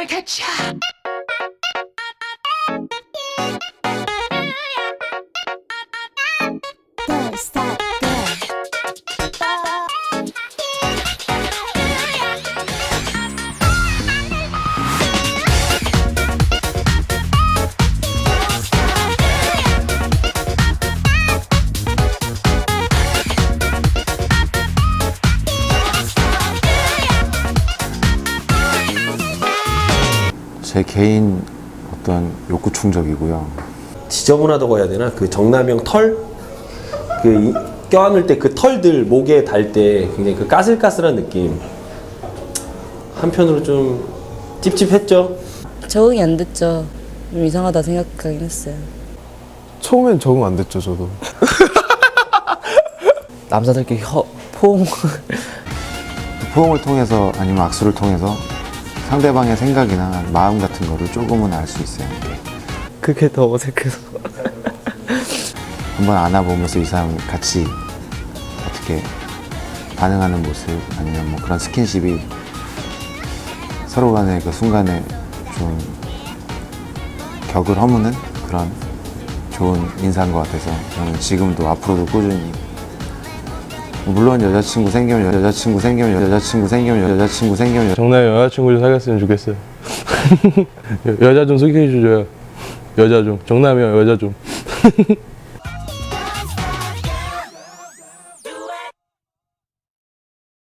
we catch ya. 제 개인 어떤 욕구 충족이고요. 지저분하다고 해야 되나? 그 정남형 털? 그 이- 껴안을 때 그 털들 목에 달 때 굉장히 그 까슬까슬한 느낌. 한편으로 좀 찝찝했죠? 적응이 안 됐죠. 좀 이상하다 생각하긴 했어요. 처음엔 적응 안 됐죠 저도 남자들끼리 허, 포옹 포옹을 통해서 아니면 악수를 통해서 상대방의 생각이나 마음 같은 거를 조금은 알 수 있어요. 그게 더 어색해서 한번 안아보면서 이 사람 같이 어떻게 반응하는 모습 아니면 뭐 그런 스킨십이 서로 간의 그 순간에 좀 격을 허무는 그런 좋은 인사인 것 같아서 저는 지금도 앞으로도 꾸준히 물론 여자친구 생기면 여자친구 생기면 여자친구 생기면 여자친구 생기면 정남이 여자친구 좀 사귀었으면 좋겠어요. 여- 여자 좀 소개해 주줘요 여자 좀. 정남이 형 여자 좀